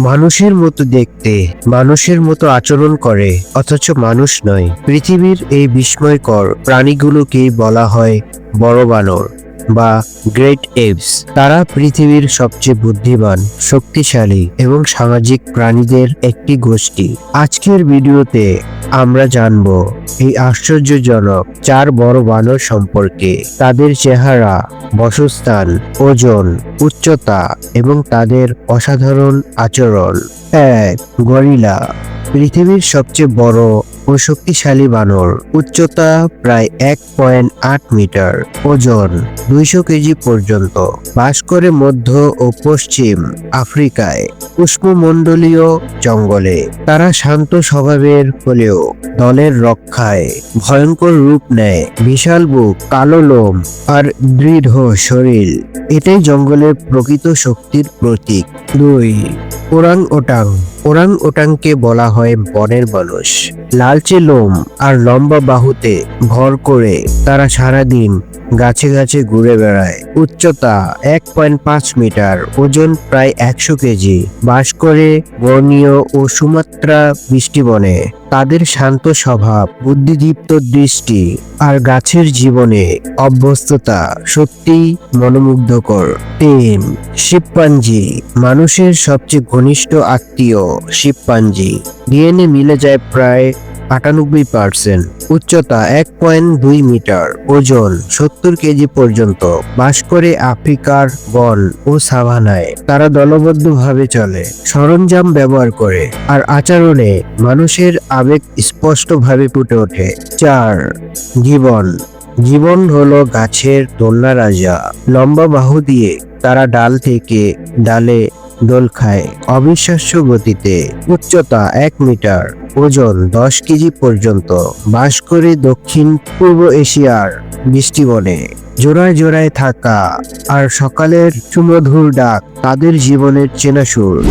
মানুষের মতো দেখতে, মানুষের মতো আচরণ করে, অথচ মানুষ নয়। পৃথিবীর এই বিস্ময়কর প্রাণীগুলোকেই বলা হয় বড় বানর বা গ্রেট এভস তারা পৃথিবীর সবচেয়ে বুদ্ধিমান, শক্তিশালী এবং সামাজিক প্রাণীদের একটি গোষ্ঠী। আজকের ভিডিওতে আমরা জানব এই আশ্চর্যজনক চার বড় বানর সম্পর্কে। তাদের চেহারা, বসস্থান, ওজন, উচ্চতা এবং তাদের অসাধারণ আচরণ। এক গরিলা পৃথিবীর সবচেয়ে বড় ও শক্তিশালী বানর, উচ্চতা প্রায় এক পয়েন্ট আট মিটার, ওজন দুইশো কেজি পর্যন্ত, বাস করে মধ্য ও পশ্চিম আফ্রিকায়, উষ্ণমণ্ডলীয় জঙ্গলে। তারা শান্ত স্বভাবের হলেও দলের রক্ষায় ভয়ঙ্কর রূপ নেয়। বিশাল বুক, কালো লোম আর দৃঢ় শরীর, এটাই জঙ্গলের প্রকৃত শক্তির প্রতীক। দুই ওরাং ওটাং ওরাং ওটাংকে বলা হয় বনের মানুষ। লালচে লোম আর লম্বা বাহুতে ভর করে তারা সারাদিন গাছে গাছে ঘুরে বেড়ায়। উচ্চতা এক পয়েন্ট পাঁচ মিটার, ওজন প্রায় একশো কেজি। বাস করে বর্ণীয় ও সুমাত্রা বৃষ্টিবনে তাদের শান্ত স্বভাব, বুদ্ধিদীপ্ত দৃষ্টি আর গাছের জীবনে অভ্যস্ততা সত্যিই মনোমুগ্ধকর। প্রেম শিবপাঞ্জি মানুষের সবচেয়ে ঘনিষ্ঠ আত্মীয় শিবপাঞ্জি ডিএনএ মিলে যায় প্রায় আটানব্বই পার্সেন্ট উচ্চতা এক পয়েন্ট দুই মিটার, ওজন সত্তর কেজি পর্যন্ত। বাস করে আফ্রিকার বন ও সাভানায়। তারা দলবদ্ধভাবে চলে, সরঞ্জাম ব্যবহার করে আর আচরণে মানুষের আবেগ স্পষ্টভাবে ফুটে ওঠে। চার, জীবন। জীবন হলো গাছের দোলনা রাজা। লম্বা বাহু দিয়ে তারা ডাল থেকে ডালে দোল খায়। অবিশ্বাস্য গতিতে, উচ্চতা এক মিটার ওজন দশ কেজি পর্যন্ত। বাস করে দক্ষিণ পূর্ব এশিয়ার বৃষ্টিবনে জোড়ায় জোড়ায় থাকা আর সকালের সুমধুর ডাক তাদের জীবনের চেনা সুর।